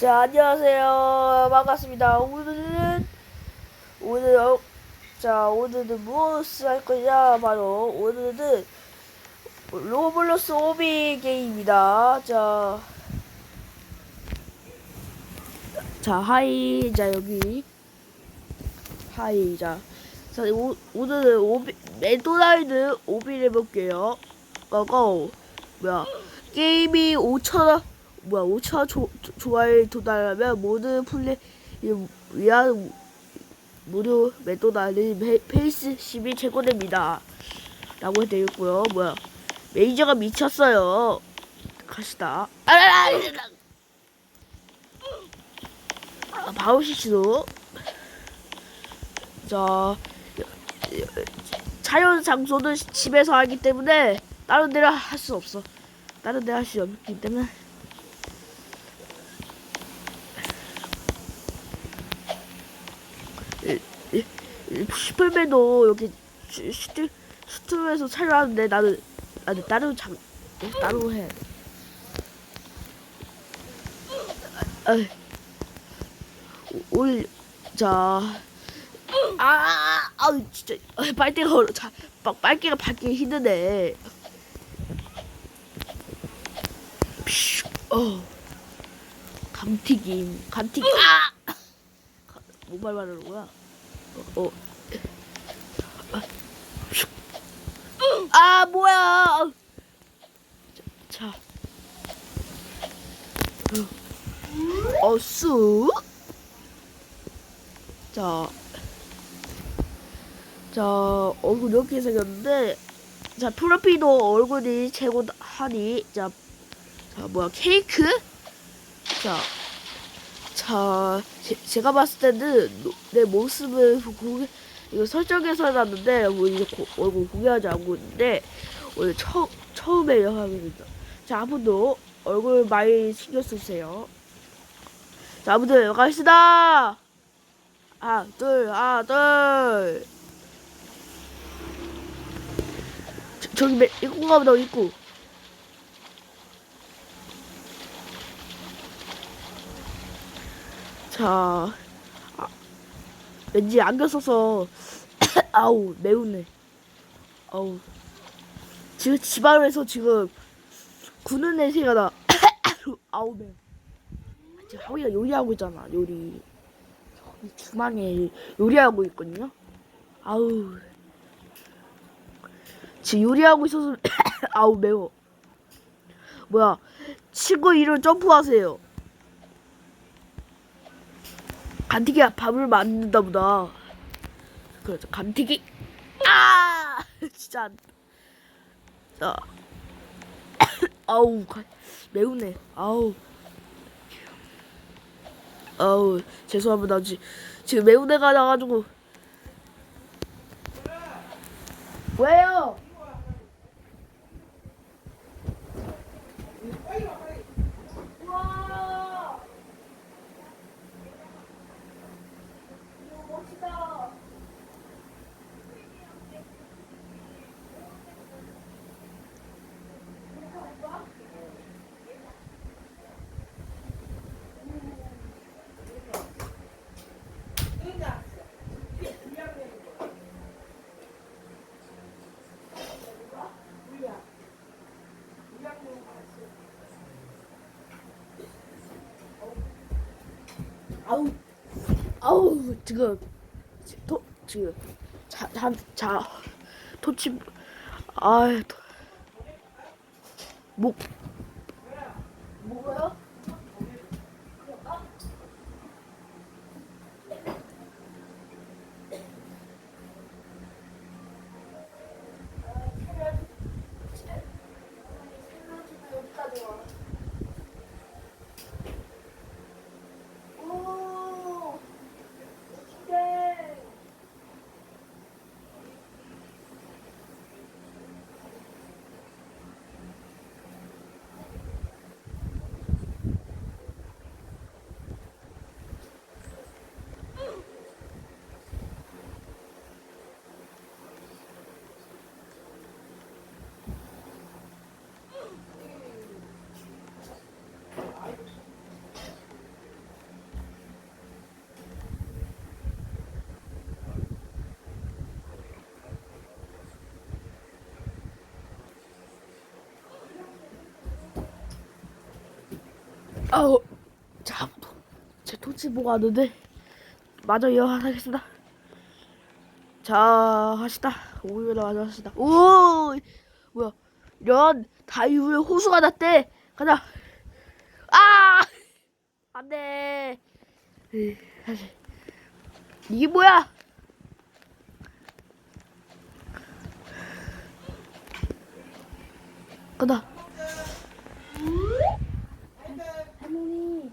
자, 안녕하세요. 반갑습니다. 오늘은, 오늘, 어, 자, 오늘은 무엇을 할 거냐? 바로, 오늘은 로블록스 오비 게임입니다. 자, 자, 하이, 자, 여기. 하이, 자. 자, 오, 오늘은 오비, 맥도날드 오비를 해볼게요. 고고. 뭐야. 게임이 5천원, 뭐야, 5천원 조, 조- 좋아요 도달하면 모든 플레이 위한 무료 맥도날드 페- 페이스 10이 최고됩니다. 라고 되어 있고요. 뭐야. 메이저가 미쳤어요. 가시다. 아라라! 아, 바우시치도. 자, 촬영 장소는 집에서 하기 때문에 다른 데를 할 수 없어. 다른 데할수 없기 때문에. 이- 이- 이 슈퍼맨도 여기 슈- 슈트 슈트에서 촬영하는데 나는 나는 다른 장 따로 해. 아, 올, 자, 아, 아우 진짜 아, 빨대가 얼어, 자, 막 빨대가 받기 힘드네. 퓨, 어, 감튀김, 감튀김, 아, 뭐말 말하는 거야? 어, 어. 아, 퓨. 아 뭐야? 자, 자. 어, 쑥. 자, 자, 얼굴 이렇게 생겼는데, 자, 프로피도 얼굴이 최고하니, 자, 자, 뭐야, 케이크? 자, 자, 제, 제가 봤을 때는 노- 내 모습을 공개, 이거 설정해서 해놨는데, 뭐, 이제 고, 얼굴 공개하지 않고 있는데, 오늘 처음, 처음에 영상입니다. 자, 아무도 얼굴 많이 신경 쓰세요. 자, 아무튼 갑시다. 하나, 둘, 하나, 둘. 저, 저기 매, 입구 가보다 입구. 자, 아, 왠지 안경 써서 아우 매우네. 아우 지금 집안에서 지금 구는 냄새가 나. 아우 매. 지금 하우이가 요리하고 있잖아 요리. 이 주방에 요리하고 있거든요. 아우. 지금 요리하고 있어서 아우 매워. 뭐야? 친구 이름 점프하세요. 간티기가 밥을 만든다 보다. 그렇죠. 간티기. 아! 진짜. 안- 자. 아우 가- 매우네. 아우. 아우 죄송합니다 지, 지금 매운 애가 나가지고 왜요? 우와 이거 멋지다 아우 아우 지금 도 지금 자자자 토치 아목 아우 자, 제 토치 보고 왔는데 마저 이어가겠습니다. 자, 하시다. 오일을 마저 하시다. 오, 뭐야? 이런 다이후에 호수가 났대. 가자. 아, 안돼. 다시. 이게 뭐야? 가다. 할머니.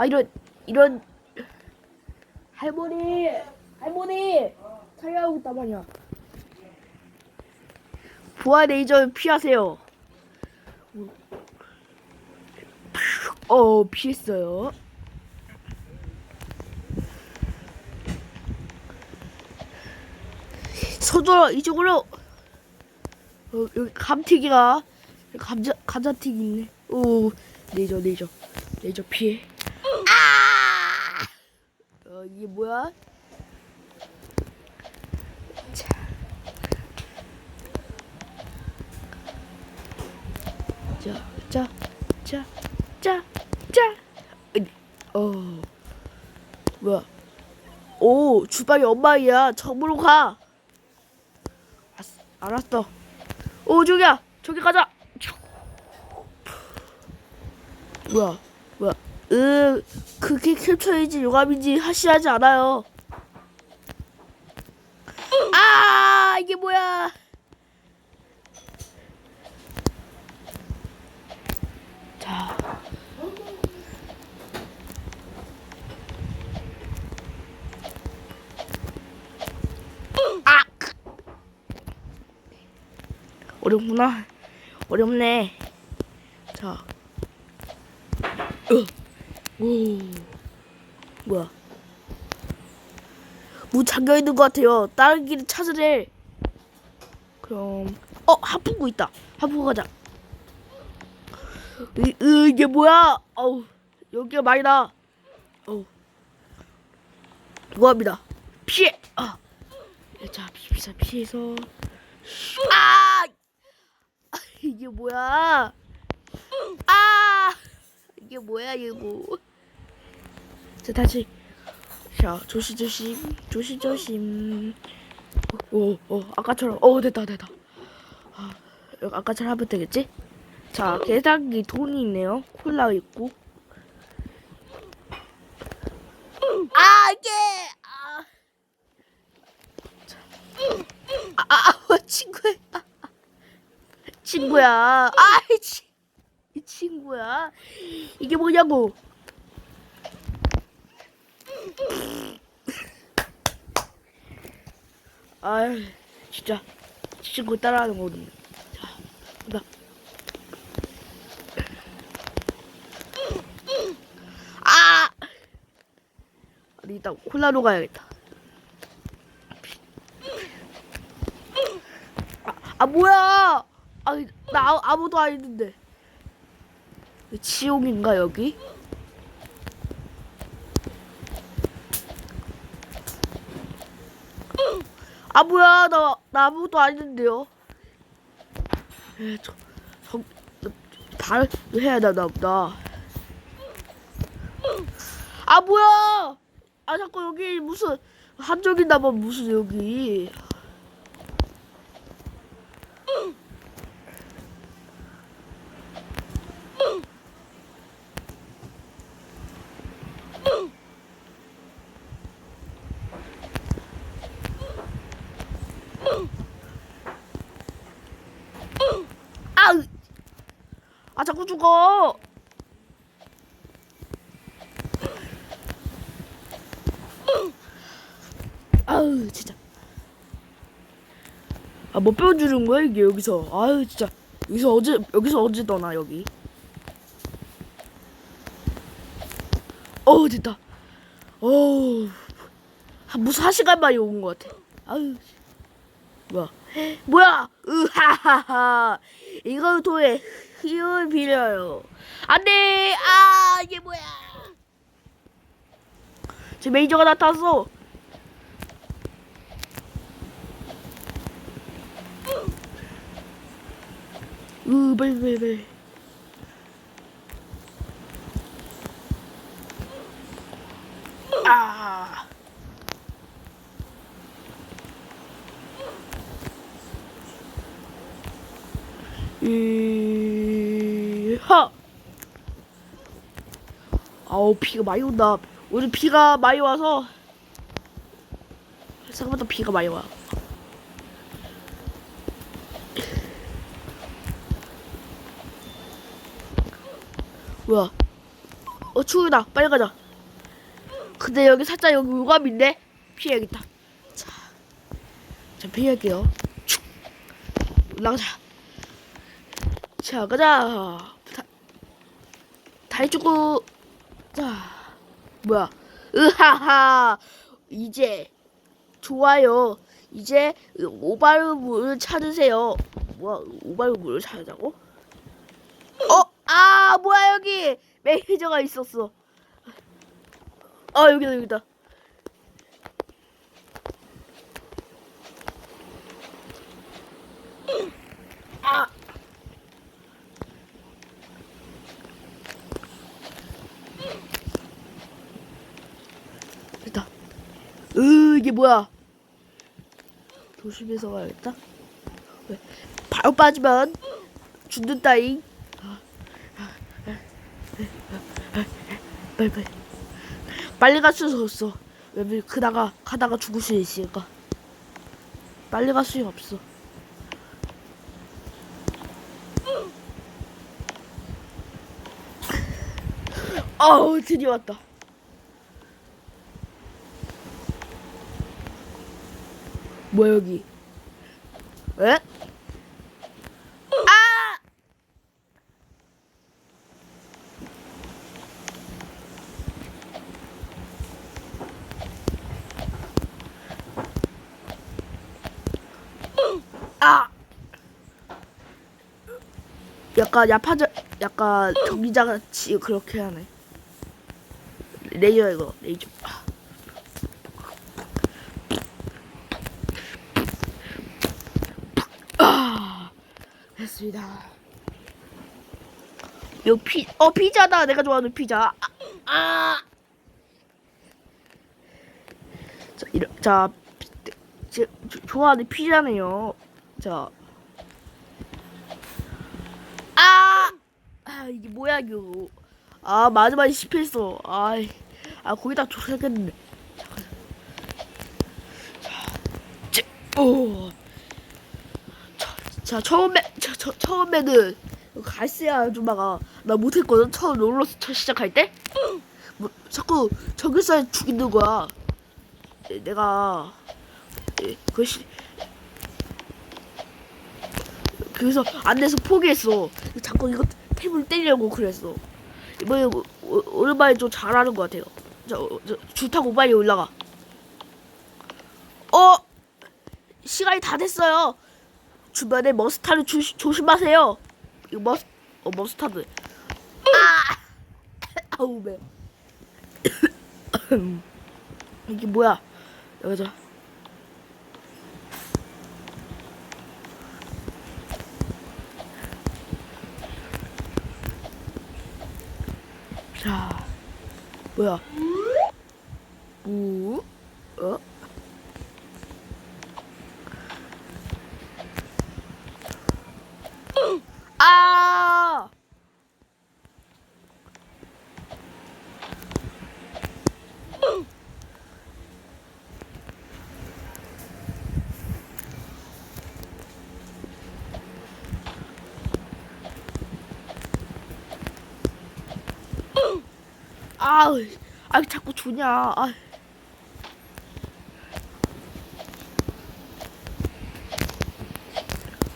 아 이런 이런 할머니 할머니 살려고 있단 말이야. 부하 레이저 피하세요. 어 피했어요. 서둘러 이쪽으로. 어, 여기 감튀기가 감자 감자튀기 있네. 오 레이저 레이저 레이저 피해. 이게 뭐야? 자. 자, 자, 자, 자, 어. 뭐야? 오, 주방이 엄마야. 저으로 가. 알았어. 오, 저기야. 저기 가자. 뭐야? 뭐야? 으, 그게 캡처인지 용암인지 하시하지 않아요. 아, 이게 뭐야? 자. 아! 어렵구나. 어렵네. 자. 으. 오. 뭐야? 문 잠겨 있는 것 같아요. 다른 길을 찾으래. 그럼 어 하프구 있다. 하프구 가자. 으, 으 이게 뭐야? 어우 여기가 많이 나. 어우 도합니다. 피해. 아. 자 피자 피해서. 아! 아 이게 뭐야? 아 이게 뭐야 이거? 자 다시. 자 조심 조심 조심 조심. 오, 오 아까처럼 어 됐다 됐다. 아, 여기 아까처럼 하면 되겠지? 자, 계산기 돈이 있네요. 콜라 있고. 아, 이게! 아. 자. 아, 아, 아, 뭐, 친구야. 친구야. 아, 이, 치, 이 친구야. 이게 뭐냐고. 아, 진짜. 친구 따라하는 거거든요. 자, 나. 아! 아니, 일단 콜라로 가야겠다. 아, 아 뭐야? 아, 나 아무- 아무도 안 있는데. 지옥인가 여기? 아 뭐야 나, 나 아무것도 아닌데요. 에, 저, 저, 발 해야 되나 보다. 아 뭐야? 아 자꾸 여기 무슨 한적이나 봐 무슨 여기. 아, 으. 아 자꾸 죽어. 아우 진짜. 아뭐 빼주는 거야 이게 여기서. 아유 진짜. 여기서 어제 여기서 어제 떠나 여기. 어 됐다. 어 무슨 한 시간 만에 온 것 같아. 아유 뭐야 뭐야 으하하하 이걸 통해 힘을 빌려요. 안 돼! 아, 이게 뭐야! 제 메이저가 나타났어! 으, 빨리, 빨리, 빨리. 아! 음. 하. 아우, 비가 많이 온다. 오늘 비가 많이 와서 생각보다 비가 많이 와. 뭐야? 어, 추우다. 빨리 가자. 근데 여기 살짝 여기 요감인데 피해야겠다. 자, 자 피할게요. 축. 나가자. 자, 가자. 다, 다리 쭈고. 자, 뭐야? 으하하. 이제 좋아요. 이제 오발물을 찾으세요. 뭐야? 오발물을 찾자고? 어? 아, 뭐야 여기 매니저가 있었어. 아 여기다 여기다. 으 이게 뭐야? 조심해서 가야겠다. 왜? 바로 빠지면 죽는 따잉. 빨리 빨리. 빨리 갈수 없어. 왜냐면 그다가 가다가 죽을 수 있으니까. 빨리 갈 수가 없어. 아우 드디어 왔다. 뭐야 여기? 에? 아! 아! 약간 야파자 약간 경기자 같이 그렇게 하네. 레이저 이거 레이저. 됐습니다. 요 피, 어 피자다. 내가 좋아하는 피자. 아, 아. 자, 이러, 자, 피, 제, 조- 좋아하는 피자네요. 자, 아, 아 이게 뭐야 이거. 아 마지막에 실패했어. 아, 아 거기다 조사했겠네. 자, 오. 자, 자 처음에 저, 저, 처음에는 갈세 아줌마가 나 못했거든. 처음 롤러스 첫 시작할 때. 뭐, 자꾸 저기서 죽이는 거야. 에, 내가 에, 그 시, 그래서 안 돼서 포기했어. 자꾸 이거 탭을 때리려고 그랬어. 이번에 오랜만에 좀 잘하는 것 같아요. 자, 어, 저, 줄 타고 빨리 올라가. 어! 시간이 다 됐어요. 주변에 머스타드 주, 조심하세요. 이거 머스, 어, 머스타드. 아! 아우, 매. 이게 뭐야? 여기서. 자, 뭐야? 무, 어? 아! 아, 아 자꾸 주냐. 아.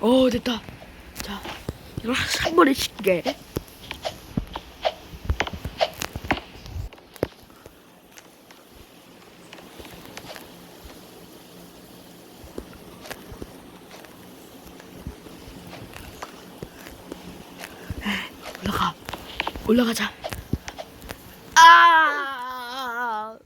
어 됐다. 자, 이걸 한 번에 씻게. 올라가. 올라가자. 아!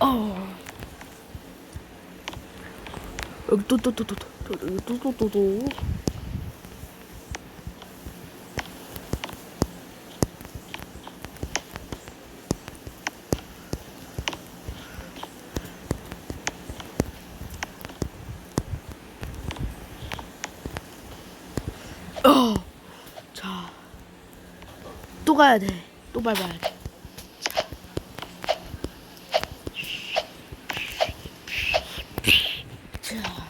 어. 여기 또 또 또또또 여기 또또 또 또. 어. 자. 또 가야 돼. 또 밟아야 돼. 자.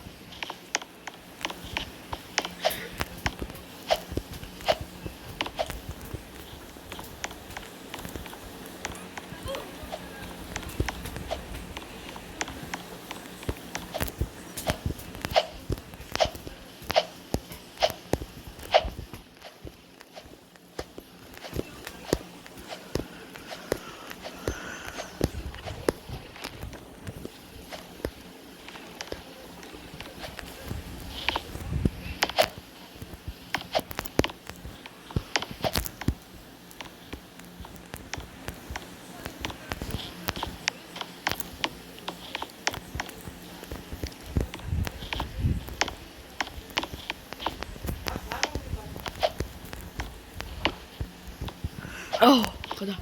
어, 가자.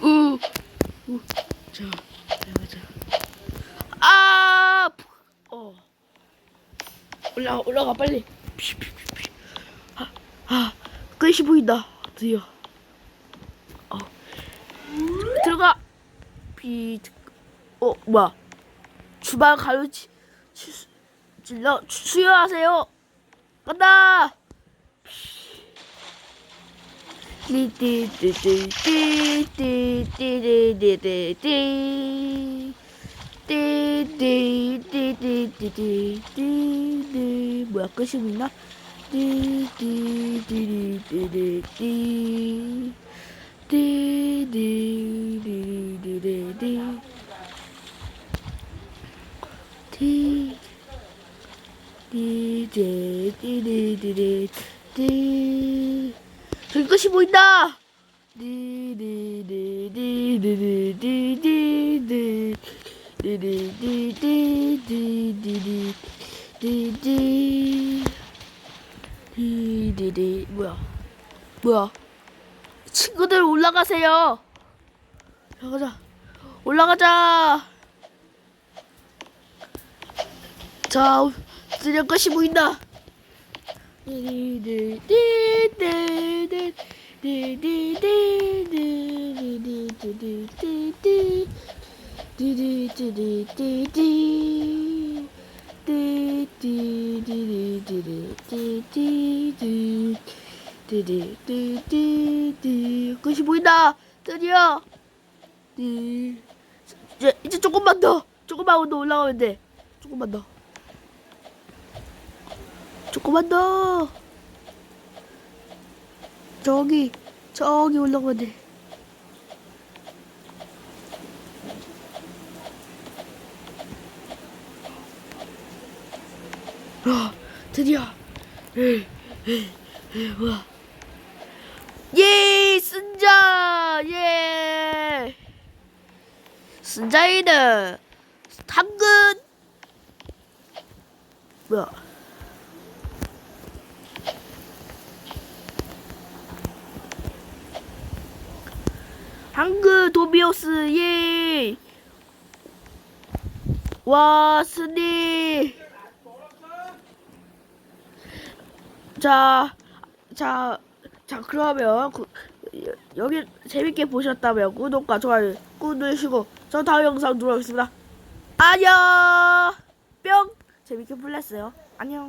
우, 우, 자, 가자. 아, 푸, 어. 올라가, 올라가, 빨리. 피, 피, 피, 피. 아, 아, 끝이 보인다. 드디어. 어. 들어가. 피, 어, 뭐야. 주방 가요치, 치, 질러, 수여하세요. 간다. 뭐야 끝이 있나? 디제 디디디디 디 저기 것이 보인다. 디디디 뭐야? 뭐야? 친구들 올라가세요. 올라가자. 올라가자. 자 드디어 것이 보인다. 끝이 보인다. 드디어. 이제 이제 조금만 더, 조금만 더 올라가면 돼. 조금만 더. 조금만 더. 저기, 저기 올라가야 돼. 아, 드디어. 뭐야. 예, 승자! 예! 승자이는 당근! 뭐야. 한글 도비오스 예. 와 스니. 자, 자, 자 그러면 구, 여- 여기 재밌게 보셨다면 구독과 좋아요 꾹 누르시고 저 다음 영상 들어오겠습니다. 안녕. 뿅. 재밌게 플랬어요. 안녕.